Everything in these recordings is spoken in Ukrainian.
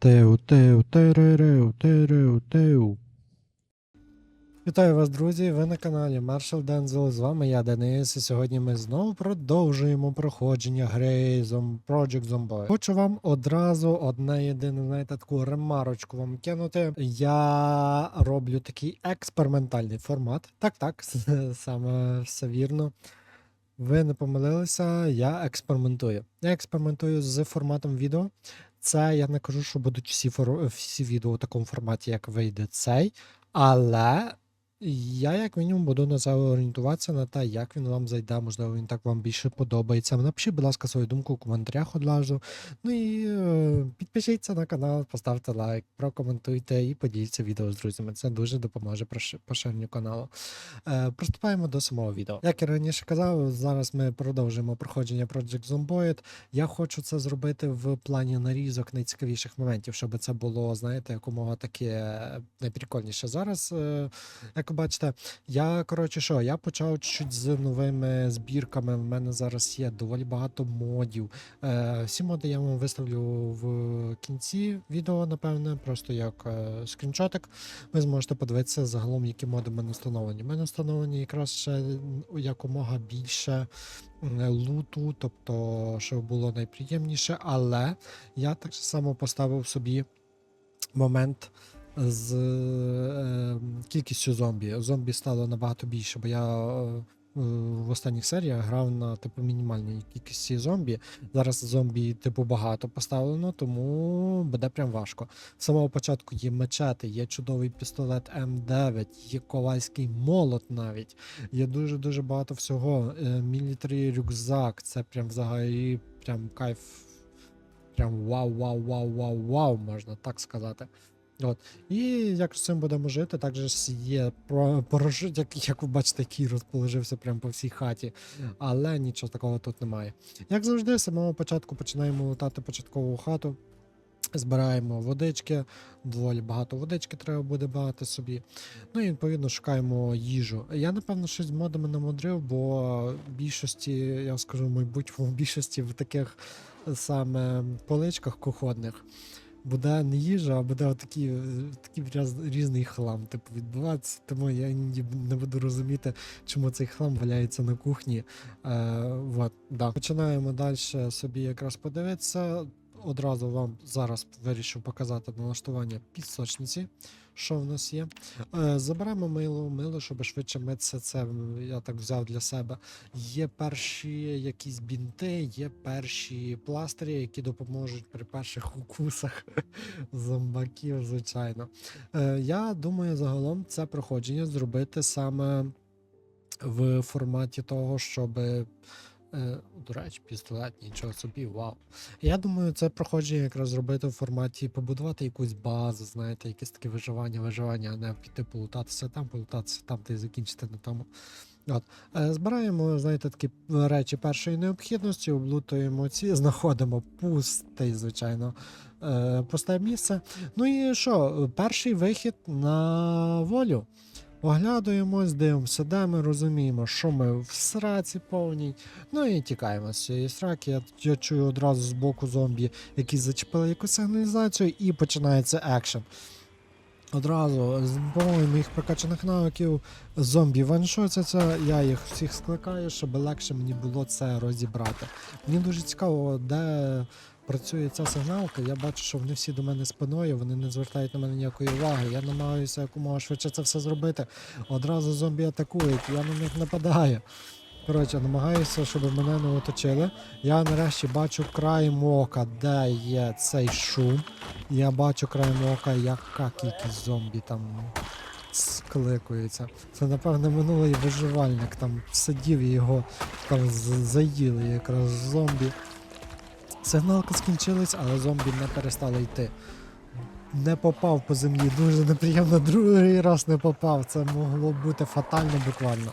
Теу, теу, теререу, тереу, теу. Вітаю вас, друзі! Ви на каналі Marshall Denzel. З вами я, Денис, і сьогодні ми знову продовжуємо проходження гри Project Zomboid. Хочу вам одразу одне єдине, знаєте, таку ремарочку вам кинути. Я роблю такий експериментальний формат. Так, так, саме все вірно. Ви не помилилися, я експериментую. Я експериментую з форматом відео. Це я не кажу, що будуть всі, всі відео у такому форматі, як вийде цей, але я, як мінімум, буду на це орієнтуватися на те, як він вам зайде, можливо, він так вам більше подобається. Напишіть, будь ласка, свою думку у коментарях одразу. Ну і е, підпишіться на канал, поставте лайк, прокоментуйте і поділіться відео з друзями. Це дуже допоможе поширенню каналу. Е, приступаємо до самого відео. Як я раніше казав, зараз ми продовжуємо проходження Project Zomboid. Я хочу це зробити в плані нарізок найцікавіших моментів, щоб це було, знаєте, якомога таке найприкольніше. Зараз, е, бачите, я коротше що, я почав чуть з новими збірками. В мене зараз є доволі багато модів. Е, всі моди я вам виставлю в кінці відео, напевне, просто як е, скріншотик. Ви зможете подивитися загалом, які моди в мене встановлені. У мене встановлені якраз ще якомога більше луту, тобто, щоб було найприємніше, але я так само поставив собі момент з е, кількістю зомбі. Зомбі стало набагато більше, бо я е, в останніх серіях грав на типу мінімальній кількості зомбі. Зараз зомбі типу багато поставлено, тому буде прям важко. З самого початку є мечети, є чудовий пістолет М9, є ковальський молот навіть. Є дуже-дуже багато всього. Е, Мілітарі рюкзак, це прям взагалі прям кайф. Прям вау, вау, вау, вау, вау, можна так сказати. От. І як з цим будемо жити, також є порожит, як, як ви бачите, який розположився прямо по всій хаті. Але нічого такого тут немає. Як завжди, з самого початку починаємо лутати початкову хату. Збираємо водички, доволі багато водички треба буде багато собі. Ну і відповідно шукаємо їжу. Я, напевно, щось з модами намудрив, бо в більшості, я скажу, в майбутньому в більшості в таких саме поличках кухонних буде не їжа, а буде отакий, е, такий різний хлам, типу, відбуватися. Тому я не буду розуміти, чому цей хлам валяється на кухні. Е, вот, да. Починаємо далі собі якраз подивитися. Одразу вам зараз вирішив показати налаштування пісочниці, що в нас є. Е, заберемо мило, мило, щоб швидше митися. Це я так взяв для себе. Є перші якісь бінти, є перші пластирі, які допоможуть при перших укусах зомбаків, звичайно. Е, я думаю, загалом це проходження зробити саме в форматі того, щоб. Е, до речі, пістолет, нічого собі, вау. Я думаю, це проходження якраз зробити в форматі побудувати якусь базу, знаєте, якесь таке виживання, виживання, а не піти полутатися там, полутатися там, та й закінчити на тому. От. Е, Збираємо, знаєте, такі речі першої необхідності, облутуємо ці, знаходимо пусте, звичайно, е, пусте місце. Ну і що, перший вихід на волю. Оглядуємось, дивимося, де ми розуміємо, що ми в сраці повній. Ну і тікаємо з цієї сраки. Я, я чую одразу з боку зомбі, які зачепили якусь сигналізацію, і починається екшен. Одразу, з допомогою моїх прокачаних навиків, зомбі ваншотяться, я їх всіх скликаю, щоб легше мені було це розібрати. Мені дуже цікаво, де працює ця сигналка. Я бачу, що вони всі до мене спиною, вони не звертають на мене ніякої уваги. Я намагаюся якомога швидше це все зробити. Одразу зомбі атакують, я на них нападаю. Коротше, намагаюся, щоб мене не оточили. Я нарешті бачу краєм ока, де є цей шум. Я бачу краєм ока, яка кількість зомбі там скликується. Це, напевне, минулий виживальник там сидів і його там заїли якраз зомбі. Сигналка скінчилась, але зомбі не перестали йти. Не попав по землі, дуже неприємно, другий раз не попав. Це могло бути фатально буквально.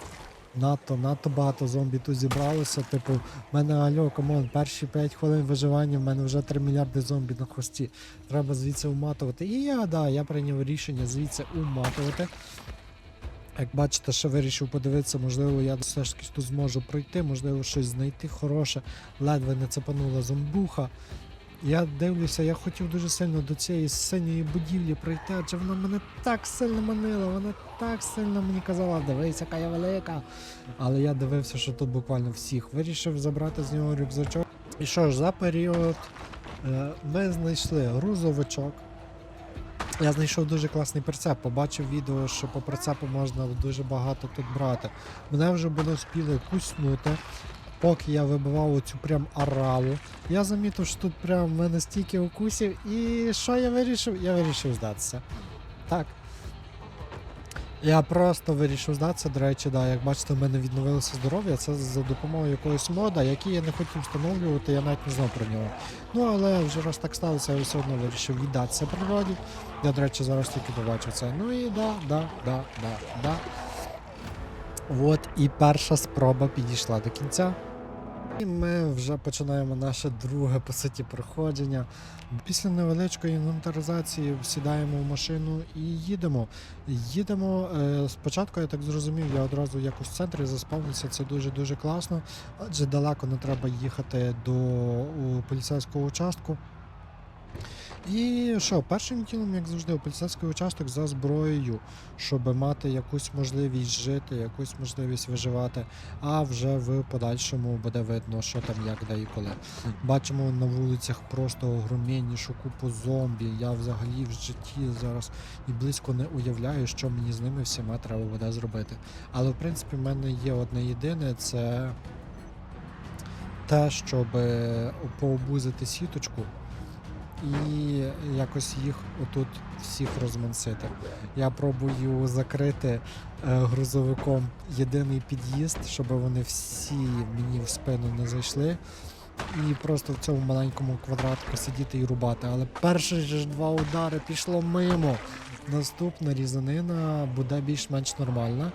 Надто, надто багато зомбі тут зібралося. Типу, в мене альо, камон, перші 5 хвилин виживання, в мене вже 3 мільярди зомбі на хвості. Треба звідси уматувати. І я, да, я прийняв рішення звідси уматувати. Як бачите, ще вирішив подивитися, можливо, я все ж таки тут зможу пройти, можливо, щось знайти хороше. Ледве не цепанула зомбуха. Я дивлюся, я хотів дуже сильно до цієї синьої будівлі прийти, адже вона мене так сильно манила, вона так сильно мені казала, дивись, яка я велика. Але я дивився, що тут буквально всіх. Вирішив забрати з нього рюкзачок. І що ж, за період е, ми знайшли грузовичок. Я знайшов дуже класний прицеп, побачив відео, що по прицепу можна дуже багато тут брати. Мене вже було спіли куснути. Поки я вибивав оцю прям араву, я замітив, що тут прям в мене стільки укусів, і що я вирішив? Я вирішив здатися. Так. Я просто вирішив здатися. До речі, да, як бачите, в мене відновилося здоров'я. Це за допомогою якогось мода, який я не хотів встановлювати, я навіть не знав про нього. Ну, але вже раз так сталося, я все одно вирішив віддатися природі. Я, до речі, зараз тільки побачив це. Ну і да, да, да, да, да. От і перша спроба підійшла до кінця. І ми вже починаємо наше друге по суті проходження. Після невеличкої інвентаризації сідаємо в машину і їдемо. Їдемо. Е, спочатку, я так зрозумів, я одразу якось в центрі заспавнився. Це дуже-дуже класно, адже далеко не треба їхати до поліцейського участку. І що, першим ділом, як завжди, у поліцейський участок за зброєю, щоб мати якусь можливість жити, якусь можливість виживати, а вже в подальшому буде видно, що там, як, де і коли. Бачимо на вулицях просто огромнішу купу зомбі. Я взагалі в житті зараз і близько не уявляю, що мені з ними всіма треба буде зробити. Але в принципі в мене є одне єдине це те, щоб пообузити сіточку і якось їх отут всіх розмансити. Я пробую закрити е, грузовиком єдиний під'їзд, щоб вони всі мені в спину не зайшли. І просто в цьому маленькому квадратку сидіти і рубати. Але перші ж два удари пішло мимо. Наступна різанина буде більш-менш нормальна.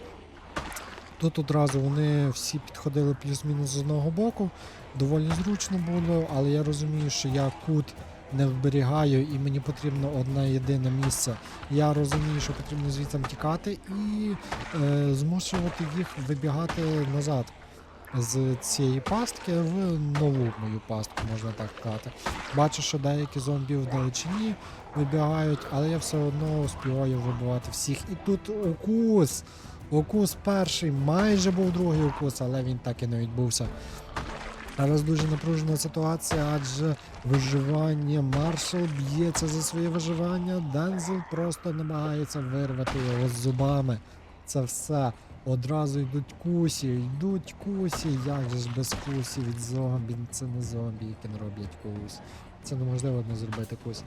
Тут одразу вони всі підходили плюс-мінус з одного боку. Доволі зручно було, але я розумію, що я кут не вберігаю і мені потрібно одне єдине місце. Я розумію, що потрібно звідси тікати і е, змушувати їх вибігати назад з цієї пастки в нову мою пастку, можна так сказати. Бачу, що деякі зомбі вдалечині вибігають, але я все одно успіваю вибивати всіх. І тут укус. Укус перший, майже був другий укус, але він так і не відбувся. Зараз дуже напружена ситуація, адже виживання маршал б'ється за своє виживання. Дензел просто намагається вирвати його з зубами. Це все. Одразу йдуть кусі, йдуть кусі. Як же ж без кусі від зомбі? Це не зомбі, які не роблять кус. Це неможливо не зробити кус.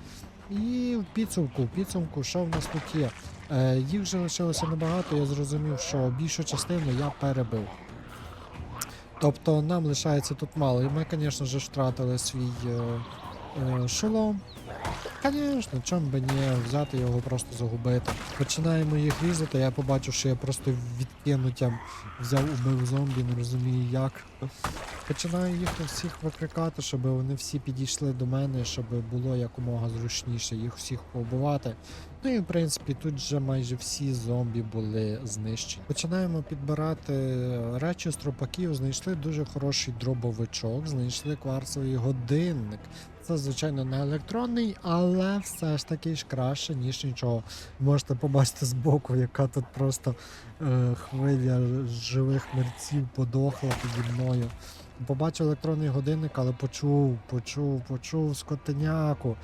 І в підсумку, в підсумку, що в нас тут є? Е, їх вже лишилося небагато, я зрозумів, що більшу частину я перебив. Тобто нам лишається тут мало. І ми, звісно ж, втратили свій е, е, шолом. Звісно, чом би не взяти його просто загубити. Починаємо їх різати, я побачив, що я просто відкинуттям взяв, убив зомбі, не розумію як. Починаю їх всіх викрикати, щоб вони всі підійшли до мене, щоб було якомога зручніше їх всіх поубивати. Ну і в принципі тут вже майже всі зомбі були знищені. Починаємо підбирати речі з тропаків, знайшли дуже хороший дробовичок, знайшли кварцевий годинник. Це, звичайно, не електронний, але все ж таки ж краще, ніж нічого. Можете побачити збоку, яка тут просто е, хвиля живих мерців подохла піді мною. Побачив електронний годинник, але почув, почув, почув скотиняку.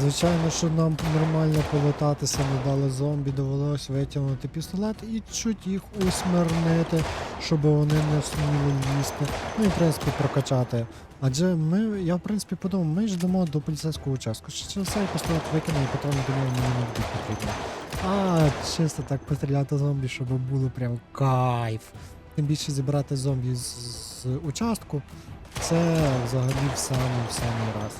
Звичайно, що нам нормально полетатися не дали зомбі, довелося витягнути пістолет і чуть їх усмирнити, щоб вони не сміли лізти. Ну і в принципі прокачати. Адже ми, я в принципі подумав, ми йдемо до поліцейського участку. Ще цей пістолет викину і патрони до нього мені не будуть потрібні. А чисто так постріляти зомбі, щоб було прям кайф. Тим більше зібрати зомбі з, з участку, це взагалі в самий, в самий раз.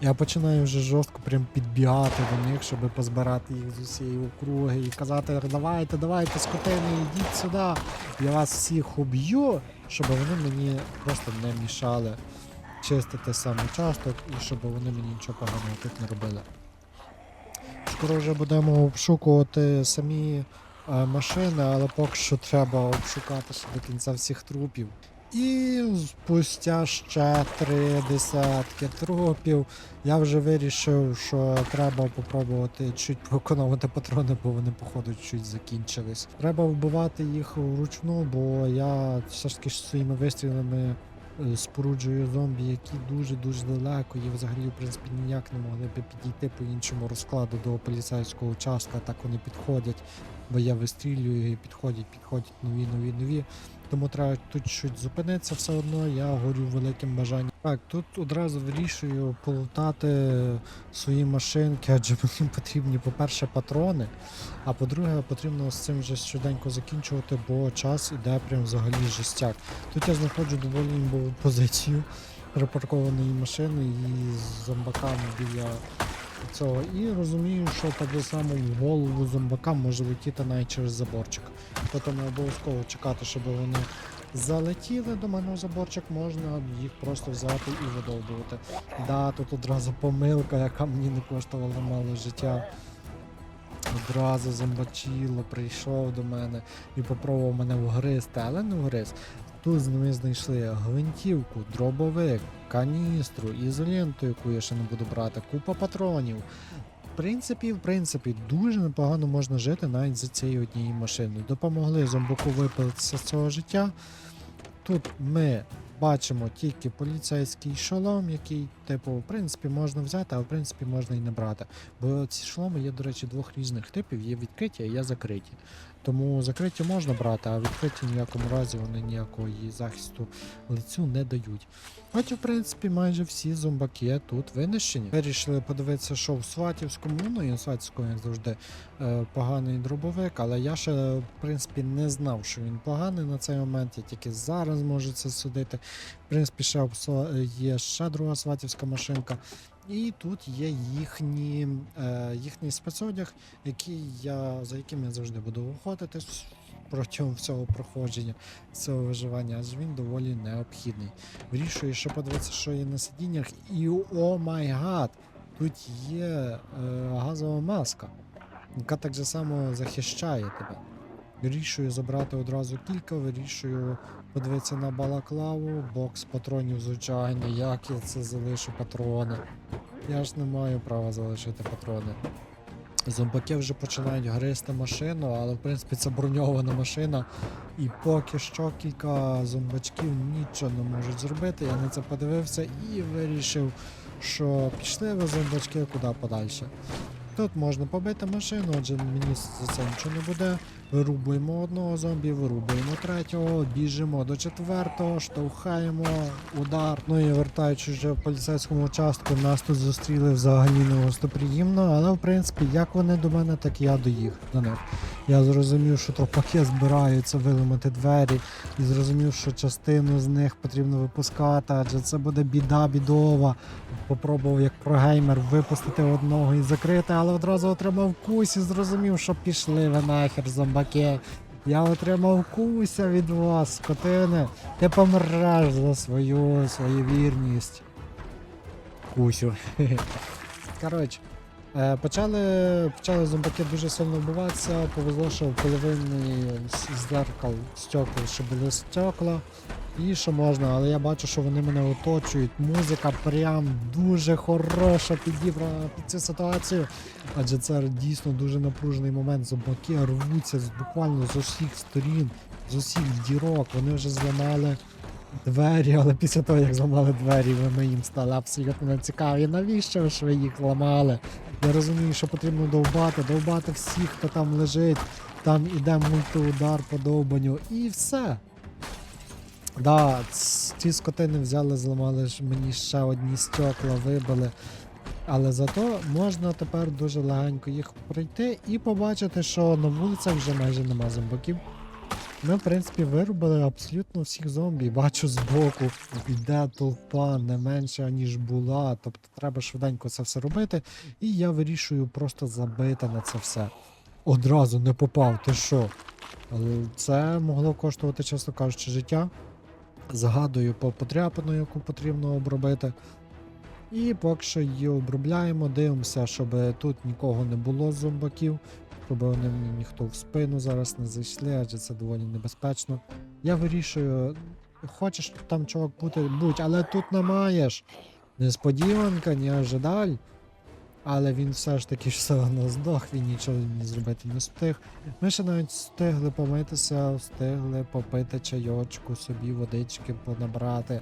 Я починаю вже жорстко прям підбігати до них, щоб позбирати їх з усієї округи і казати, давайте, давайте, скотини, йдіть сюди. Я вас всіх уб'ю, щоб вони мені просто не мішали чистити сам участок і щоб вони мені нічого поганого тут не робили. Скоро вже будемо обшукувати самі машини, але поки що треба обшукати ще до кінця всіх трупів. І спустя ще три десятки трупів я вже вирішив, що треба попробувати чуть поекономити патрони, бо вони, походу, чуть закінчились. Треба вбивати їх вручну, бо я все ж таки своїми вистрілами е, споруджую зомбі, які дуже-дуже далеко і взагалі, в принципі, ніяк не могли би підійти по іншому розкладу до поліцейського участка, так вони підходять, бо я вистрілюю і підходять, підходять нові, нові, нові. Тому треба тут щось зупинитися все одно, я горю великим бажанням. Так, тут одразу вирішую полутати свої машинки, адже мені потрібні, по-перше, патрони, а по-друге, потрібно з цим вже швиденько закінчувати, бо час іде прям взагалі жестяк. Тут я знаходжу доволі імбову позицію припаркованої машини і з зомбаками біля цього. І розумію, що так само в голову зомбакам може летіти навіть через заборчик. Тобто не обов'язково чекати, щоб вони залетіли до мене в заборчик, можна їх просто взяти і видовбувати. Да, тут одразу помилка, яка мені не коштувала мало життя. Одразу зомбачило, прийшов до мене і попробував мене вгризти, але не вгриз. Тут ми знайшли гвинтівку, дробовик, каністру, ізоленту, яку я ще не буду брати, купа патронів. В принципі, в принципі, дуже непогано можна жити навіть за цією однією машиною. Допомогли зомбаку випилитися з цього життя. Тут ми бачимо тільки поліцейський шолом, який, типу, в принципі, можна взяти, а в принципі можна і не брати. Бо ці шоломи є, до речі, двох різних типів: є відкриті, а є закриті. Тому закриті можна брати, а відкриті в ніякому разі вони ніякого захисту лицю не дають. Хоча, в принципі, майже всі зомбаки тут винищені. Вирішили подивитися, що в Сватівському, ну і у Сватівському, як завжди, е, поганий дробовик, але я ще, в принципі, не знав, що він поганий на цей момент. Я тільки зараз можу це судити. Принципі, ще є ще друга сватівська машинка. І тут є їхні, е, їхній спецодяг, який я, за яким я завжди буду виходити протягом всього проходження, цього виживання, адже він доволі необхідний. Вирішую ще подивитися, що є на сидіннях, і о май гад! Тут є е, газова маска, яка так же само захищає тебе. Вирішую забрати одразу кілька, вирішую подивитися на балаклаву, бокс патронів звичайно, як я це залишу патрони. Я ж не маю права залишити патрони. Зомбаки вже починають гризти машину, але в принципі це броньована машина. І поки що кілька зомбачків нічого не можуть зробити. Я на це подивився і вирішив, що пішли ви зомбачки куди подальше. Тут можна побити машину, адже мені за це нічого не буде. Вирубуємо одного зомбі, вирубуємо третього, біжимо до четвертого, штовхаємо, удар. Ну і вертаючись вже в поліцейському участку, нас тут зустріли взагалі не гостоприємно, але в принципі, як вони до мене, так я до їх до них. Я зрозумів, що тропаки збираються виламати двері, і зрозумів, що частину з них потрібно випускати, адже це буде біда бідова. Попробував як прогеймер випустити одного і закрити, але одразу отримав кусь і зрозумів, що пішли ви нахер зомбаки. Я отримав куся від вас, скотини. Ти помреш за свою свою вірність. Кусю. Коротше. Е, почали, почали зомбаки дуже сильно вбиватися, повезло, що в половині зеркал стекол, що були стекла. І що можна, але я бачу, що вони мене оточують. Музика прям дуже хороша підібрана під цю ситуацію. Адже це дійсно дуже напружений момент. Зомбаки рвуться буквально з усіх сторін, з усіх дірок. Вони вже зламали двері, але після того, як зламали двері, вони їм стали абсолютно цікаві. Навіщо ж ви їх ламали? Я розумію, що потрібно довбати, довбати всіх, хто там лежить. Там іде мультиудар по довбанню, і все. Да, ці скотини взяли, зламали ж мені ще одні стекла, вибили. Але зато можна тепер дуже легенько їх пройти і побачити, що на вулицях вже майже нема зомбаків. Ми, в принципі, вирубили абсолютно всіх зомбі. Бачу збоку, йде толпа не менше, ніж була. Тобто треба швиденько це все робити. І я вирішую просто забити на це все. Одразу не попав, ти що? Але це могло коштувати, чесно кажучи, життя. Згадую по потряпину, яку потрібно обробити. І поки що її обробляємо, дивимося, щоб тут нікого не було з зомбаків, щоб вони мені ніхто в спину зараз не зайшли, адже це доволі небезпечно. Я вирішую хочеш там чувак бути, будь, але тут не маєш. Несподіванка, не ожидаль. Але він все ж таки все одно здох, він нічого не зробити не встиг. Ми ще навіть встигли помитися, встигли попити чайочку, собі водички понабрати.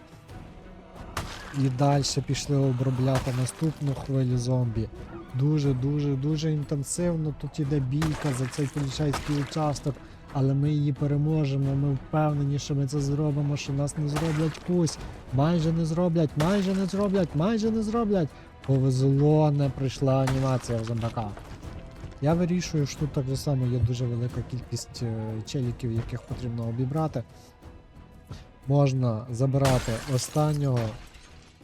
І далі пішли обробляти наступну хвилю зомбі. Дуже, дуже, дуже інтенсивно. Тут іде бійка за цей поліцейський участок, але ми її переможемо. Ми впевнені, що ми це зробимо, що нас не зроблять кусь. Майже не зроблять, майже не зроблять, майже не зроблять. Повезло, не прийшла анімація в зомбака. Я вирішую, що тут так же само є дуже велика кількість е, челіків, яких потрібно обібрати. Можна забирати останнього.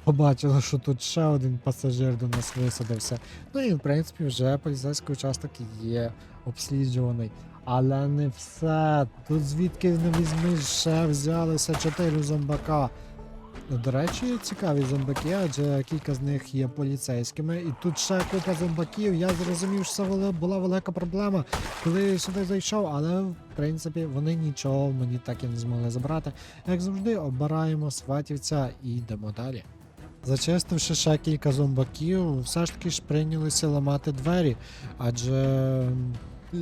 Побачили, що тут ще один пасажир до нас висадився. Ну і в принципі вже поліцейський участок є обсліджуваний. Але не все. Тут звідки не візьмеш, ще взялися чотири зомбака. До речі, цікаві зомбаки, адже кілька з них є поліцейськими. І тут ще купа зомбаків. Я зрозумів, що це була велика проблема, коли сюди зайшов, але в принципі вони нічого мені так і не змогли забрати. Як завжди, обираємо сватівця і йдемо далі. Зачистивши ще кілька зомбаків, все ж таки ж прийнялися ламати двері, адже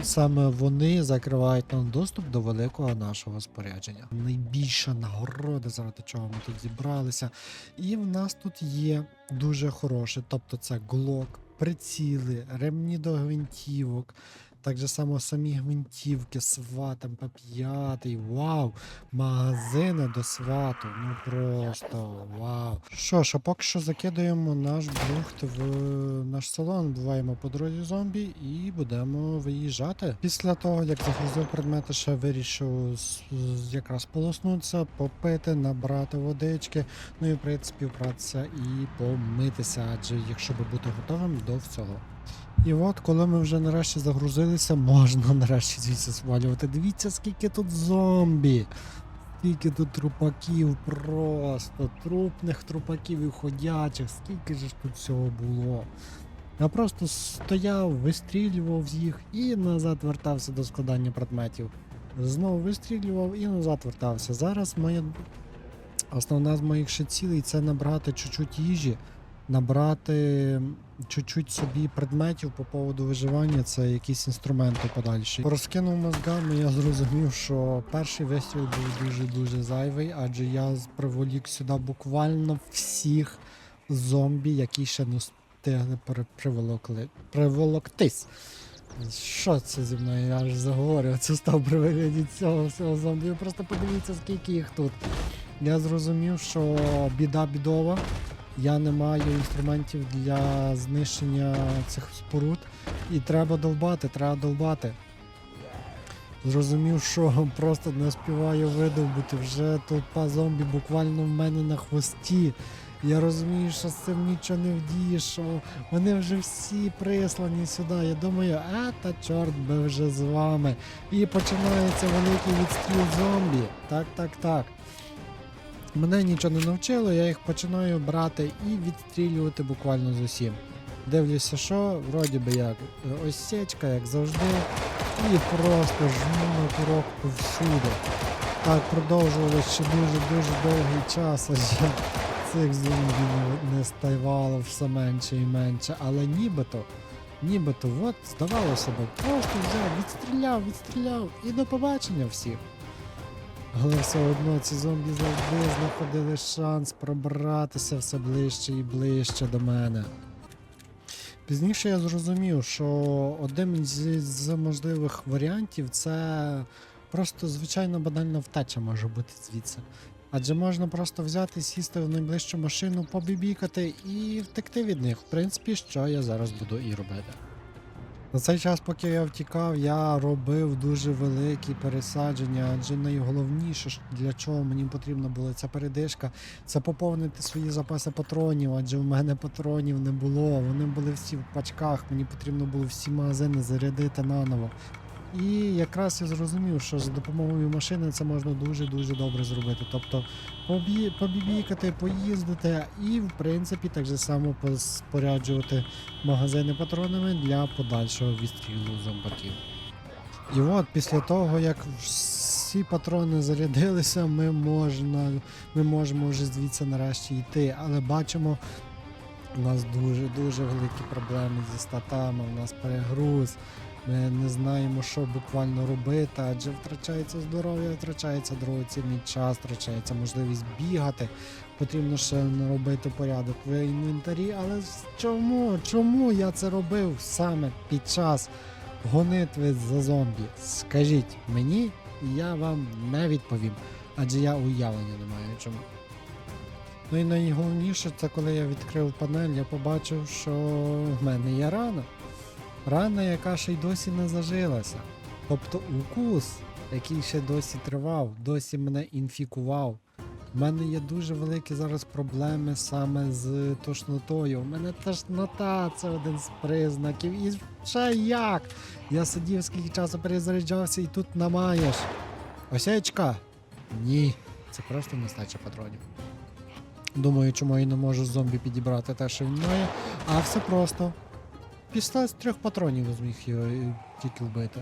саме вони закривають нам доступ до великого нашого спорядження. Найбільша нагорода, заради чого ми тут зібралися. І в нас тут є дуже хороше, тобто це глок, приціли, ремні до гвинтівок. Так же само самі гвинтівки, сват, МП5, вау, магазини до свату, ну просто вау. Що ж, а поки що закидаємо наш брухт в наш салон, буваємо по дорозі зомбі і будемо виїжджати. Після того, як загрузив предмети, ще вирішив якраз полоснутися, попити, набрати водички, ну і в принципі вбратися і помитися, адже якщо би бути готовим до всього. І от, коли ми вже нарешті загрузилися, можна нарешті звідси свалювати. Дивіться, скільки тут зомбі. Скільки тут трупаків просто, трупних трупаків і ходячих, скільки ж тут всього було. Я просто стояв, вистрілював їх і назад вертався до складання предметів. Знову вистрілював і назад вертався. Зараз моя основна з моїх ще цілей це набрати чуть-чуть їжі, набрати чуть-чуть собі предметів по поводу виживання, це якісь інструменти подальші. Розкинув мозгами, я зрозумів, що перший вистріл був дуже-дуже зайвий, адже я приволік сюди буквально всіх зомбі, які ще не встигли приволокли, приволоктись. Що це зі мною? Я аж заговорив, це став при вигляді цього всього зомбі. Просто подивіться, скільки їх тут. Я зрозумів, що біда бідова. Я не маю інструментів для знищення цих споруд. І треба довбати, треба довбати. Зрозумів, що просто не співаю видовбути. Вже толпа зомбі буквально в мене на хвості. Я розумію, що з цим нічого не вдієш, вони вже всі прислані сюди. Я думаю, а та чорт би вже з вами. І починається великий відстріл зомбі. Так, так, так. Мене нічого не навчило, я їх починаю брати і відстрілювати буквально з усім. Дивлюся, що вроді би як е, ось сечка, як завжди, і просто жму на курок повсюди. Так продовжувалося ще дуже-дуже довгий час, аж я цих зомбі не, ставало все менше і менше, але нібито, нібито, от здавалося би, просто взяв, відстріляв, відстріляв і до побачення всіх. Але все одно ці зомбі завжди знаходили шанс пробратися все ближче і ближче до мене. Пізніше я зрозумів, що один з, можливих варіантів це просто звичайно банальна втеча може бути звідси. Адже можна просто взяти, сісти в найближчу машину, побібікати і втекти від них. В принципі, що я зараз буду і робити. За цей час, поки я втікав, я робив дуже великі пересадження, адже найголовніше, для чого мені потрібна була ця передишка, це поповнити свої запаси патронів, адже в мене патронів не було. Вони були всі в пачках, мені потрібно було всі магазини зарядити наново. І якраз я зрозумів, що за допомогою машини це можна дуже-дуже добре зробити. Тобто побі... побібікати, поїздити і, в принципі, так же само споряджувати магазини патронами для подальшого відстрілу зомбаків. І от після того, як всі патрони зарядилися, ми, можна, ми можемо вже звідси нарешті йти. Але бачимо, у нас дуже-дуже великі проблеми зі статами, у нас перегруз. Ми не знаємо, що буквально робити, адже втрачається здоров'я, втрачається дорогоцінний час, втрачається можливість бігати. Потрібно ще робити порядок в інвентарі. Але чому? Чому я це робив саме під час гонитви за зомбі? Скажіть мені, я вам не відповім. Адже я уявлення не маю чому. Ну і найголовніше, це коли я відкрив панель, я побачив, що в мене є рана. Рана, яка ще й досі не зажилася. Тобто укус, який ще досі тривав, досі мене інфікував. У мене є дуже великі зараз проблеми саме з тошнотою. У мене тошнота це один з признаків. І ще як? Я сидів скільки часу перезаряджався і тут намаєш. Осечка? Ні. Це просто нестача патронів. Думаю, чому я не можу зомбі підібрати те, що він має. А все просто. Після трьох патронів зміг його е, тільки вбити.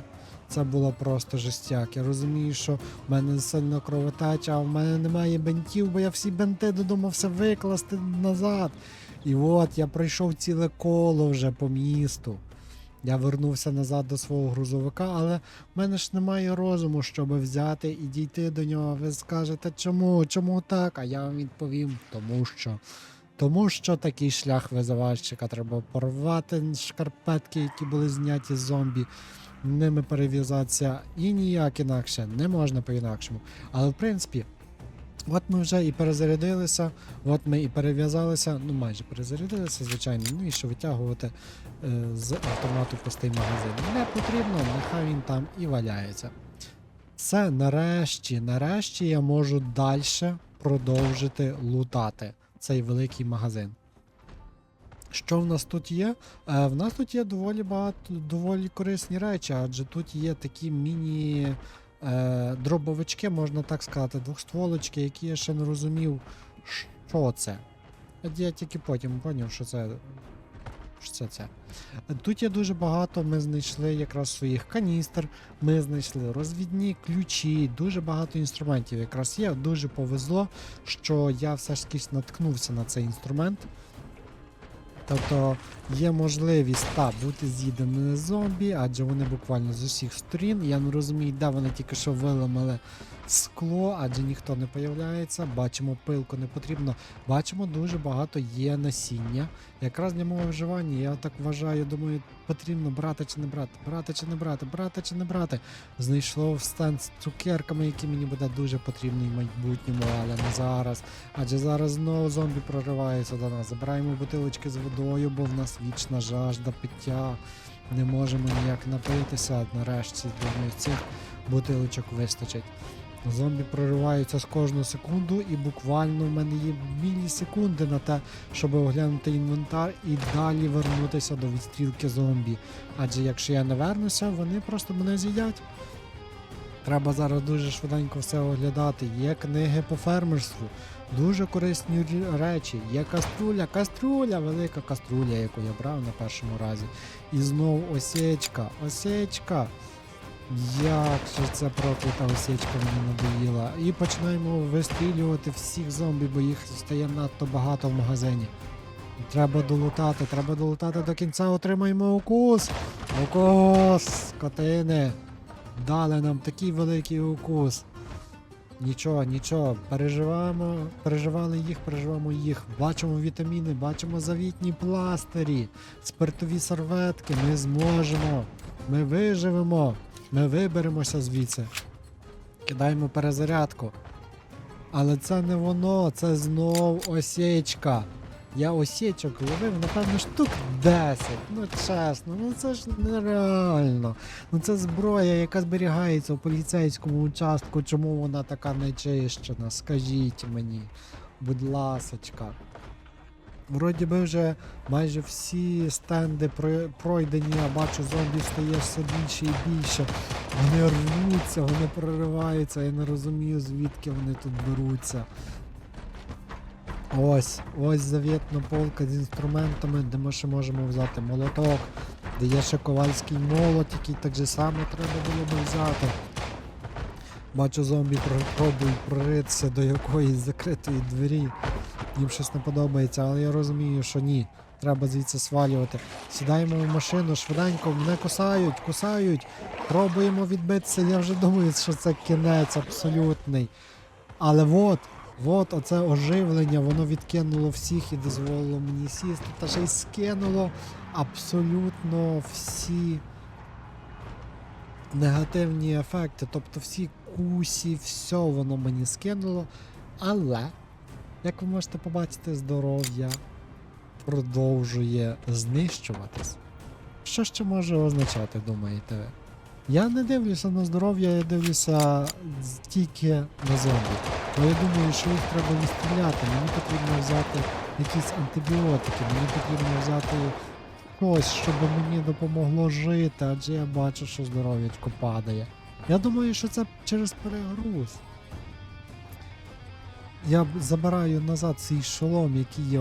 Це було просто жестяк. Я розумію, що в мене сильно кровотеча, а в мене немає бентів, бо я всі бенти додому все викласти назад. І от я пройшов ціле коло вже по місту. Я вернувся назад до свого грузовика, але в мене ж немає розуму, щоб взяти і дійти до нього. Ви скажете, чому? Чому так? А я вам відповім, тому що. Тому що такий шлях визивальщика треба порвати шкарпетки, які були зняті з зомбі, ними перев'язатися і ніяк інакше, не можна по-інакшому. Але в принципі, от ми вже і перезарядилися, от ми і перев'язалися, ну майже перезарядилися, звичайно, ну і що витягувати е, з автомату пустий магазин. Не потрібно, нехай він там і валяється. Все, нарешті, нарешті я можу далі продовжити лутати цей великий магазин. Що в нас тут є? Е, в нас тут є доволі багато, доволі корисні речі, адже тут є такі міні е, дробовички, можна так сказати, двохстволочки, які я ще не розумів, що це. Я тільки потім зрозумів, що це. Що це це. Тут є дуже багато. Ми знайшли якраз своїх каністр, ми знайшли розвідні ключі, дуже багато інструментів якраз є. Дуже повезло, що я все ж таки наткнувся на цей інструмент. Тобто є можливість та бути з'їденими зомбі, адже вони буквально з усіх сторін. Я не розумію, де вони тільки що виламали скло, адже ніхто не появляється. Бачимо, пилку не потрібно. Бачимо, дуже багато є насіння. Якраз для мого вживання, я так вважаю, думаю, потрібно брати чи не брати, брати чи не брати, брати чи не брати. Знайшло стенд з цукерками, які мені буде дуже потрібний в майбутньому, але не зараз. Адже зараз знову зомбі прориваються до нас. Забираємо бутилочки з водою, бо в нас вічна жажда пиття. Не можемо ніяк напитися. Нарешті думаю, цих бутилочок вистачить. Зомбі прориваються з кожну секунду, і буквально в мене є мілісекунди на те, щоб оглянути інвентар і далі вернутися до відстрілки зомбі. Адже якщо я не вернуся, вони просто мене з'їдять. Треба зараз дуже швиденько все оглядати. Є книги по фермерству, дуже корисні речі. Є каструля, каструля, велика каструля, яку я брав на першому разі. І знову осечка, осечка. Як же це проклята осечка мені надоїла. І починаємо вистрілювати всіх зомбі, бо їх стає надто багато в магазині. Треба долутати, треба долутати до кінця, отримаємо укус. Укус, скотини. Дали нам такий великий укус. Нічого, нічого, переживаємо, переживали їх, переживаємо їх. Бачимо вітаміни, бачимо завітні пластирі, спиртові серветки. Ми зможемо. Ми виживемо. Ми виберемося звідси. Кидаємо перезарядку. Але це не воно, це знов осечка. Я осечок ловив, напевно, штук 10. Ну чесно, ну це ж нереально. Ну це зброя, яка зберігається у поліцейському участку. Чому вона така нечищена? Скажіть мені, будь ласочка. Вроді би вже майже всі стенди пройдені, я бачу, зомбі стає все більше і більше. Вони рвуться, вони прориваються, я не розумію, звідки вони тут беруться. Ось, ось завітна полка з інструментами, де ми ще можемо взяти молоток, де є ще ковальський молот, який так же само треба було би взяти. Бачу, зомбі пробують проритися до якоїсь закритої двері. Їм щось не подобається, але я розумію, що ні. Треба звідси свалювати. Сідаємо в машину, швиденько, мене кусають, кусають. Пробуємо відбитися. Я вже думаю, що це кінець абсолютний. Але от, от оце оживлення, воно відкинуло всіх і дозволило мені сісти. Та ще й скинуло абсолютно всі негативні ефекти. Тобто всі кусі, все воно мені скинуло. Але, як ви можете побачити, здоров'я продовжує знищуватись. Що ще може означати, думаєте ви? Я не дивлюся на здоров'я, я дивлюся тільки на зомбі. Бо я думаю, що їх треба відстріляти. Мені потрібно взяти якісь антибіотики, мені потрібно взяти щось, щоб мені допомогло жити, адже я бачу, що здоров'ячко падає. Я думаю, що це через перегруз. Я забираю назад свій шолом, який я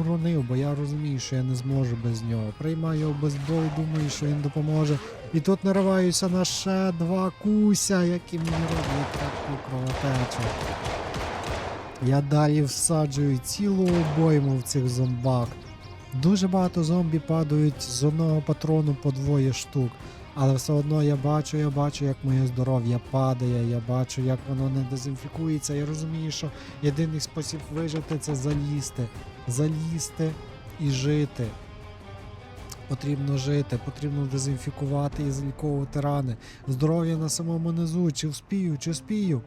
уронив, бо я розумію, що я не зможу без нього. Приймаю обезбол, думаю, що він допоможе. І тут нариваюся на ще два куся, які мені роблять таку кровотечу. Я далі всаджую цілу обойму в цих зомбак. Дуже багато зомбі падають з одного патрону по двоє штук. Але все одно я бачу, я бачу, як моє здоров'я падає, я бачу, як воно не дезінфікується. Я розумію, що єдиний спосіб вижити це залізти. Залізти і жити. Потрібно жити, потрібно дезінфікувати і заліковувати рани. Здоров'я на самому низу, чи вспію, чи вспію.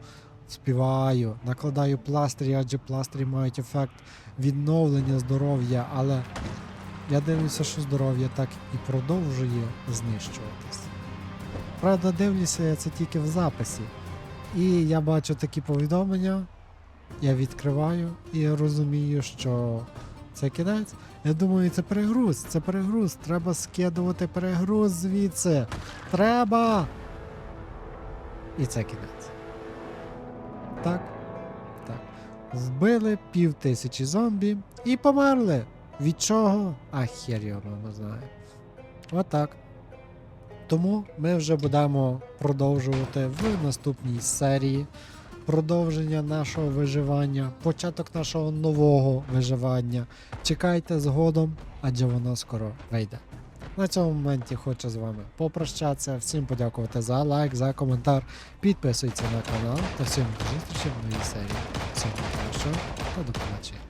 Співаю, накладаю пластирі, адже пластирі мають ефект відновлення здоров'я, але я дивлюся, що здоров'я так і продовжує знищуватись. Правда, дивлюся я це тільки в записі. І я бачу такі повідомлення, я відкриваю і розумію, що це кінець. Я думаю, це перегруз, це перегруз. Треба скидувати перегруз звідси. Треба. І це кінець. Так. Так. Вбили пів тисячі зомбі і померли. Від чого? А хер його знає. Отак. Тому ми вже будемо продовжувати в наступній серії продовження нашого виживання, початок нашого нового виживання. Чекайте згодом, адже воно скоро вийде. На цьому моменті хочу з вами попрощатися. Всім подякувати за лайк, за коментар. Підписуйтесь на канал та всім до зустрічі в новій серії. Всім хорошого та до побачення.